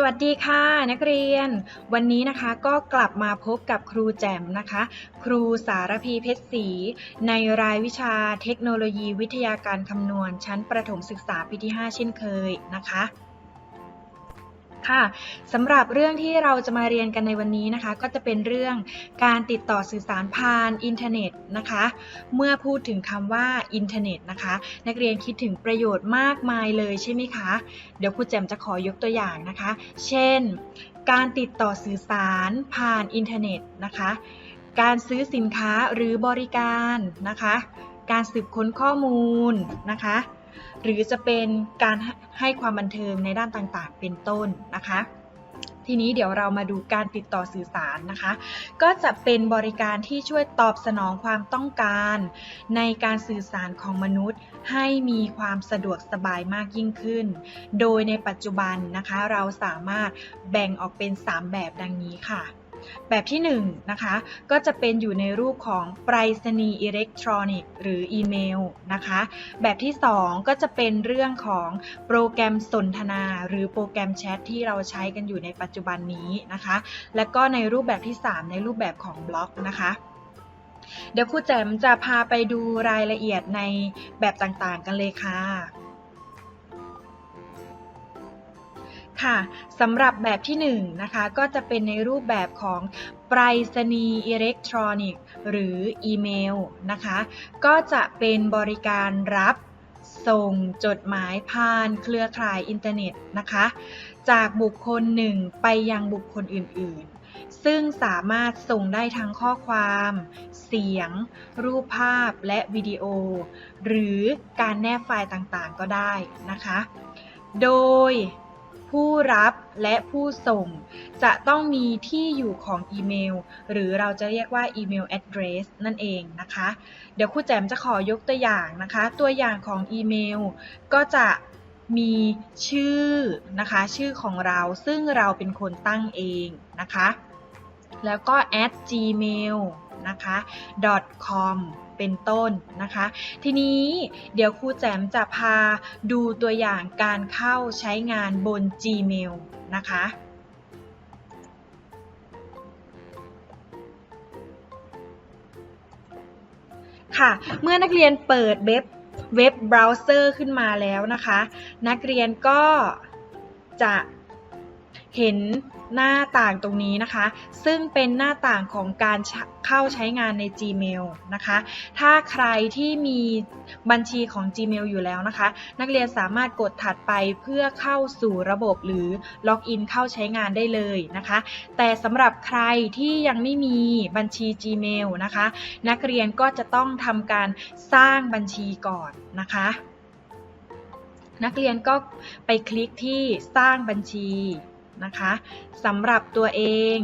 สวัสดีค่ะนักเรียน วันนี้นะคะก็กลับมาพบกับครูแจ่มนะคะ ครูสารพีเพชรศรีในรายวิชาเทคโนโลยีวิทยาการคำนวณชั้นประถมศึกษาปีที่ 5 เช่นเคยนะคะ ค่ะสำหรับเรื่องที่เราจะมาเรียนกันในวันนี้นะคะ ก็จะเป็นเรื่องการติดต่อสื่อสารผ่านอินเทอร์เน็ตนะคะ เมื่อพูดถึงคำว่าอินเทอร์เน็ตนะคะ นักเรียนคิดถึงประโยชน์มากมายเลยใช่ไหมคะ เดี๋ยวครูแจมจะขอยกตัวอย่างนะคะ เช่น การติดต่อสื่อสารผ่านอินเทอร์เน็ตนะคะ การซื้อสินค้าหรือบริการนะคะ การสืบค้นข้อมูลนะคะ หรือจะเป็นการให้ความบันเทิงในด้านต่างๆ เป็นต้นนะคะ ทีนี้เดี๋ยวเรามาดูการติดต่อสื่อสารนะคะ ก็จะเป็นบริการที่ช่วยตอบสนองความต้องการ ในการสื่อสารของมนุษย์ ให้มีความสะดวกสบายมากยิ่งขึ้น โดยในปัจจุบันนะคะ เราสามารถแบ่งออกเป็น 3 แบบดังนี้ค่ะ แบบที่1นงนะคะก็จะเป็นอยู่ในรูปของไปรษณีย์อิเล็กทรอนิกส์หรืออีเมลนะคะแบบที่ 2 ก็จะเป็นเรื่องของโปรแกรมสนทนา หรือโปรแกรมแชทที่เราใช้กันอยู่ในปัจจุบันนี้นะคะและก็ในรูปแบบที่ 3 ในรูปแบบของบล็อกนะคะเดี๋ยวครูแจมจะพาไปดูรายละเอียดในแบบต่างๆกันเลยค่ะ ค่ะสำหรับแบบที่1นนะคะก็จะเป็นในรูปแบบของไปรษณีย์อิเล็กทรอนิกส์หรืออีเมลนะคะก็จะเป็นบริการรับส่งจดหมายผ่านเครือข่ายอินเทอร์เน็ตนะคะ จากบุคคลหนึ่งไปยังบุคคลอื่นๆ ซึ่งสามารถส่งได้ทั้งข้อความ เสียง รูปภาพและวิดีโอ หรือการแนบไฟล์ต่างๆก็ได้นะคะ โดย ผู้รับและผู้ส่ง จะต้องมีที่อยู่ของอีเมล หรือเราจะเรียกว่าอีเมล address นั่นเองนะคะ เดี๋ยวครูแจมจะขอยกตัวอย่างนะคะ ตัวอย่างของอีเมล ก็จะมีชื่อนะคะ ชื่อของเราซึ่งเราเป็นคนตั้งเองนะคะ แล้วก็ at gmail นะคะ .com เป็นต้นนะคะ ทีนี้เดี๋ยวครูแจมจะพาดูตัวอย่างการเข้าใช้งานบน Gmail นะคะค่ะ เมื่อนักเรียนเปิดเว็บเว็บเบราว์เซอร์ขึ้นมาแล้วนะคะ นักเรียนก็จะเห็น หน้าต่างตรงนี้นะคะ ซึ่งเป็นหน้าต่างของการเข้าใช้งานใน Gmail นะคะ ถ้าใครที่มีบัญชีของ Gmail อยู่แล้วนะคะ นักเรียนสามารถกดถัดไปเพื่อเข้าสู่ระบบหรือล็อกอินเข้าใช้งานได้เลยนะคะ แต่สำหรับใครที่ยังไม่มีบัญชี Gmail นะคะ นักเรียนก็จะต้องทำการสร้างบัญชีก่อนนะคะนักเรียนก็ไปคลิกที่สร้างบัญชี นะคะสำหรับตัวเอง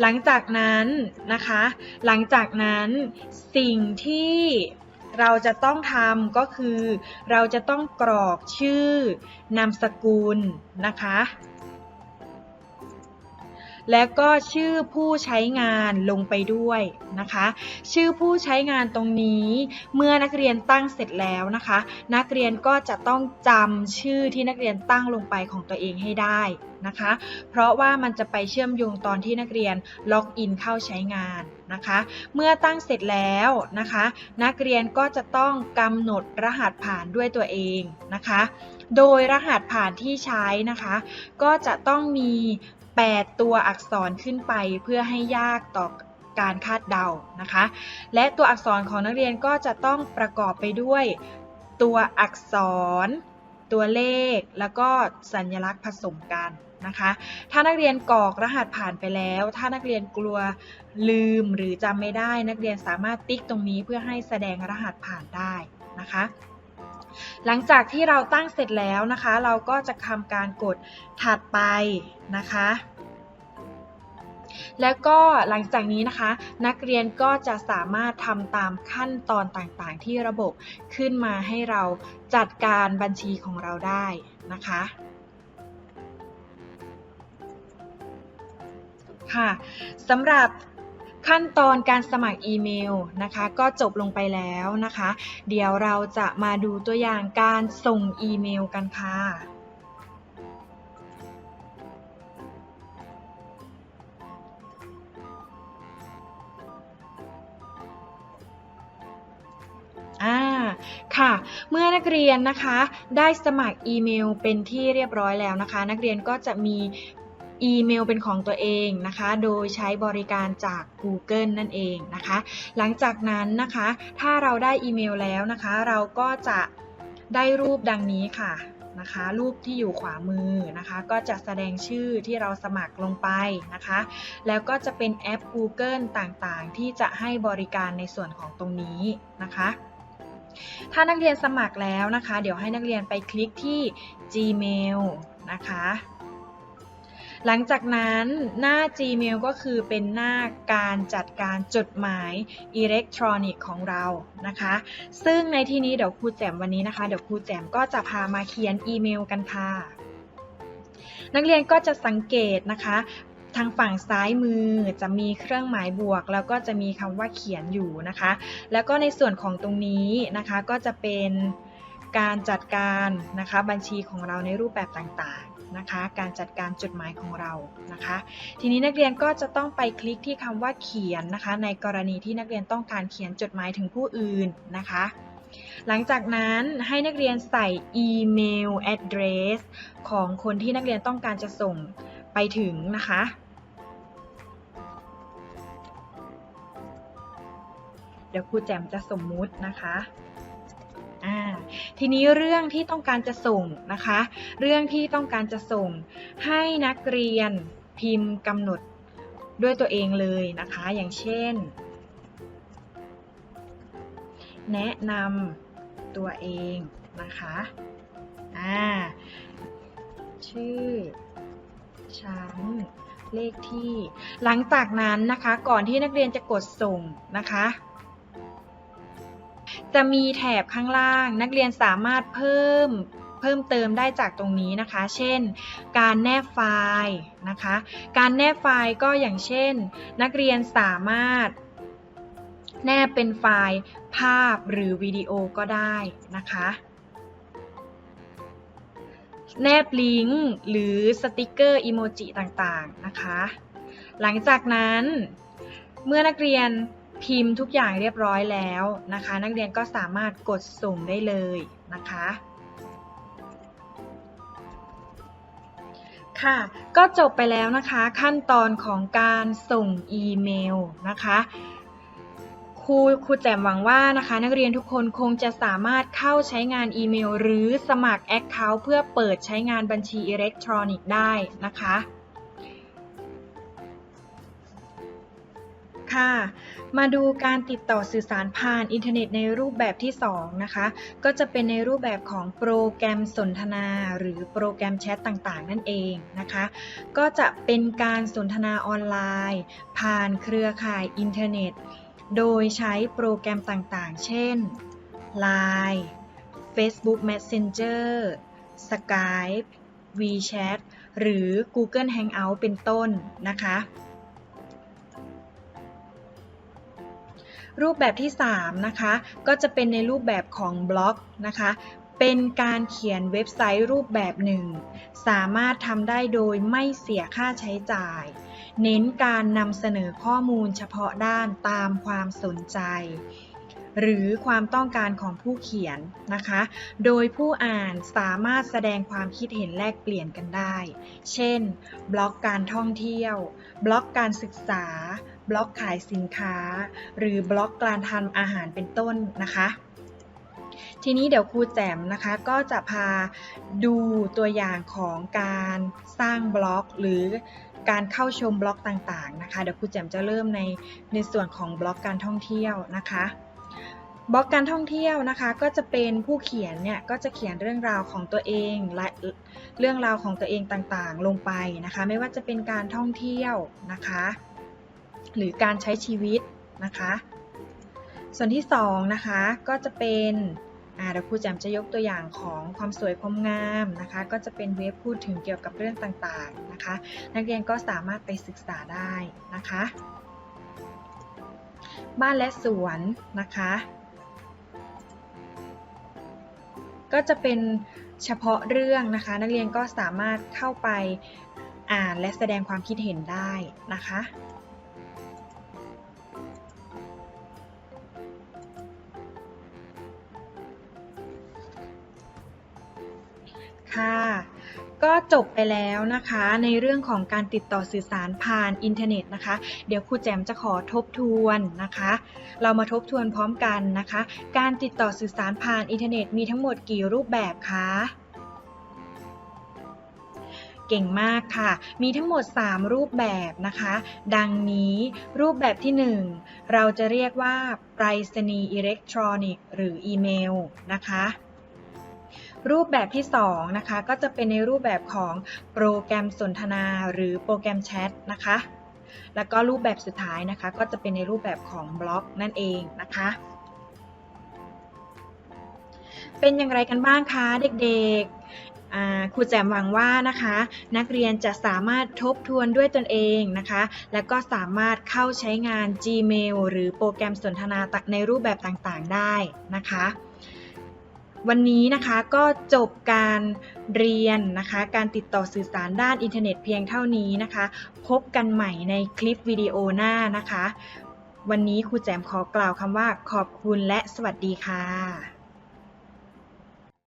หลังจากนั้นนะคะ หลังจากนั้นสิ่งที่เราจะต้องทำก็คือ เราจะต้องกรอกชื่อนามสกุลนะคะ แล้วก็ชื่อผู้ใช้งานลงไปด้วยนะคะ ชื่อผู้ใช้งานตรงนี้เมื่อนักเรียนตั้งเสร็จแล้วนะคะ นักเรียนก็จะต้องจำชื่อที่นักเรียนตั้งลงไปของตัวเองให้ได้นะคะ เพราะว่ามันจะไปเชื่อมโยงตอนที่นักเรียนล็อกอินเข้าใช้งานนะคะ เมื่อตั้งเสร็จแล้วนะคะ นักเรียนก็จะต้องกำหนดรหัสผ่านด้วยตัวเองนะคะ โดยรหัสผ่านที่ใช้นะคะ ก็จะต้องมี 8 ตัวอักษรขึ้นไปเพื่อให้ยากต่อการคาดเดานะคะ และตัวอักษรของนักเรียนก็จะต้องประกอบไปด้วย ตัวอักษร ตัวเลข แล้วก็สัญลักษณ์ผสมกันนะคะ ถ้านักเรียนกรอกรหัสผ่านไปแล้ว ถ้านักเรียนกลัวลืมหรือจำไม่ได้ นักเรียนสามารถติ๊กตรงนี้เพื่อให้แสดงรหัสผ่านได้นะคะ หลังจากที่เราตั้งเสร็จแล้วนะคะ เราก็จะทำการกดถัดไปนะคะ แล้วก็หลังจากนี้นะคะ นักเรียนก็จะสามารถทำตามขั้นตอนต่างๆ ที่ระบบขึ้นมาให้เราจัดการบัญชีของเราได้นะคะค่ะสำหรับ ขั้นตอนการสมัครอีเมลนะคะ ก็จบลงไปแล้วนะคะ เดี๋ยวเราจะมาดูตัวอย่างการส่งอีเมลกันค่ะอ่าค่ะ เมื่อนักเรียนนะคะได้สมัครอีเมลเป็นที่เรียบร้อยแล้วนะคะ นักเรียนก็จะมี อีเมลเป็นของตัวเองนะคะ โดยใช้บริการจาก Google นั่นเองนะคะ หลังจากนั้นนะคะ ถ้าเราได้อีเมลแล้วนะคะ เราก็จะได้รูปดังนี้ค่ะนะคะ รูปที่อยู่ขวามือนะคะ ก็จะแสดงชื่อที่เราสมัครลงไปนะคะ แล้วก็จะเป็นแอป Google ต่างๆ ที่จะให้บริการในส่วนของตรงนี้นะคะถ้านักเรียนสมัครแล้วนะคะ เดี๋ยวให้นักเรียนไปคลิกที่ Gmail นะคะ หลังจากนั้นหน้า Gmail ก็คือเป็นหน้าการจัดการจดหมายอิเล็กทรอนิกส์ของเรานะคะ ซึ่งในที่นี้เดี๋ยวครูแจมวันนี้นะคะ เดี๋ยวครูแจมก็จะพามาเขียนอีเมลกันค่ะ นักเรียนก็จะสังเกตนะคะ ทางฝั่งซ้ายมือจะมีเครื่องหมายบวก แล้วก็จะมีคำว่าเขียนอยู่นะคะ แล้วก็ในส่วนของตรงนี้นะคะก็จะเป็นการจัดการนะคะบัญชีของเราในรูปแบบต่างๆ นะคะ การจัดการจดหมายของเรานะคะ ทีนี้นักเรียนก็จะต้องไปคลิกที่คำว่าเขียนนะคะ ในกรณีที่นักเรียนต้องการเขียนจดหมายถึงผู้อื่นนะคะ หลังจากนั้นให้นักเรียนใส่อีเมล address ของคนที่นักเรียนต้องการจะส่งไปถึงนะคะเดี๋ยวครูแจมจะสมมุตินะคะ ทีนี้เรื่องที่ต้องการจะส่งนะคะ เรื่องที่ต้องการจะส่งให้นักเรียนพิมพ์กำหนดด้วยตัวเองเลยนะคะ อย่างเช่น แนะนำตัวเองนะคะอ่าชื่อชั้นเลขที่ หลังจากนั้นนะคะ ก่อนที่นักเรียนจะกดส่งนะคะ จะมีแถบข้างล่าง นักเรียนสามารถเพิ่มเพิ่มเติมได้จากตรงนี้นะคะ เช่น การแนบไฟล์นะคะ การแนบไฟล์ก็อย่างเช่น นักเรียนสามารถ แนบเป็นไฟล์ภาพหรือวิดีโอก็ได้นะคะ แนบลิงก์หรือสติกเกอร์อิโมจิต่างๆนะคะ หลังจากนั้นเมื่อนักเรียน พิมพ์ทุกอย่างเรียบร้อยแล้วนะคะ นักเรียนก็สามารถกดส่งได้เลยนะคะ ค่ะ ก็จบไปแล้วนะคะขั้นตอนของการส่งอีเมลนะคะครูครูแจมหวังว่านะคะ นักเรียนทุกคนคงจะสามารถเข้าใช้งานอีเมล หรือสมัคร Account เพื่อเปิดใช้งานบัญชีอิเล็กทรอนิกส์ได้นะคะ ค่ะ มาดูการติดต่อสื่อสารผ่านอินเทอร์เน็ตในรูปแบบที่ 2 นะคะ ก็จะเป็นในรูปแบบของโปรแกรมสนทนา หรือโปรแกรมแชทต่างๆ นั่นเองนะคะ ก็จะเป็นการสนทนาออนไลน์ ผ่านเครือข่ายอินเทอร์เน็ต โดยใช้โปรแกรมต่างๆ เช่น Line Facebook Messenger Skype WeChat หรือ Google Hangout เป็นต้นนะคะ รูปแบบที่ 3 นะคะ ก็จะเป็นในรูปแบบของบล็อกนะคะ เป็นการเขียนเว็บไซต์รูปแบบหนึ่ง สามารถทำได้โดยไม่เสียค่าใช้จ่าย เน้นการนำเสนอข้อมูลเฉพาะด้านตามความสนใจ หรือความต้องการของผู้เขียนนะคะ โดยผู้อ่านสามารถแสดงความคิดเห็นแลกเปลี่ยนกันได้ เช่น บล็อกการท่องเที่ยว บล็อกการศึกษา บล็อกขายสินค้า หรือบล็อกการทำอาหารเป็นต้นนะคะ ทีนี้เดี๋ยวครูแจมนะคะก็จะพาดูตัวอย่างของการสร้างบล็อกหรือการเข้าชมบล็อกต่างๆนะคะ เดี๋ยวครูแจมจะเริ่มในในส่วนของบล็อกการท่องเที่ยวนะคะบล็อกการท่องเที่ยวนะคะก็จะเป็นผู้เขียนเนี่ยก็จะเขียนเรื่องราวของตัวเองและเรื่องราวของตัวเองต่างๆ ลงไปนะคะ ไม่ว่าจะเป็นการท่องเที่ยวนะคะ หรือการใช้ชีวิตนะคะ ส่วนที่2นะคะก็จะเป็นอ่าเดี๋ยวครูแจมจะยกตัวอย่างของความสวยความงามนะคะ ก็จะเป็นเว็บพูดถึงเกี่ยวกับเรื่องต่างๆนะคะ นักเรียนก็สามารถไปศึกษาได้นะคะ บ้านและสวนนะคะ ก็จะเป็นเฉพาะเรื่องนะคะ นักเรียนก็สามารถเข้าไปอ่านและแสดงความคิดเห็นได้นะคะ ค่ะ ก็จบไปแล้วนะคะในเรื่องของการติดต่อสื่อสารผ่านอินเทอร์เน็ตนะคะ เดี๋ยวครูแจมจะขอทบทวนนะคะ เรามาทบทวนพร้อมกันนะคะ การติดต่อสื่อสารผ่านอินเทอร์เน็ตมีทั้งหมดกี่รูปแบบคะเก่งมากค่ะ มีทั้งหมด 3 รูปแบบนะคะ ดังนี้รูปแบบที่ 1 เราจะเรียกว่าไปรษณีย์อิเล็กทรอนิกส์หรืออีเมลนะคะ รูปแบบที่2นะคะก็จะเป็นในรูปแบบของโปรแกรมสนทนา หรือโปรแกรมแชทนะคะ แล้วก็รูปแบบสุดท้ายนะคะ ก็จะเป็นในรูปแบบของบล็อกนั่นเองนะคะ เป็นอย่างไรกันบ้างคะเด็กๆครูแจมหวังว่านะคะ นักเรียนจะสามารถทบทวนด้วยตนเองนะคะ แล้วก็สามารถเข้าใช้งาน Gmail หรือโปรแกรมสนทนาในรูปแบบต่างๆ ได้นะคะ วันนี้นะคะก็จบการเรียนนะคะ การติดต่อสื่อสารด้านอินเทอร์เน็ตเพียงเท่านี้นะคะ พบกันใหม่ในคลิปวิดีโอหน้านะคะ วันนี้ครูแจมขอกล่าวคำว่าขอบคุณและสวัสดีค่ะ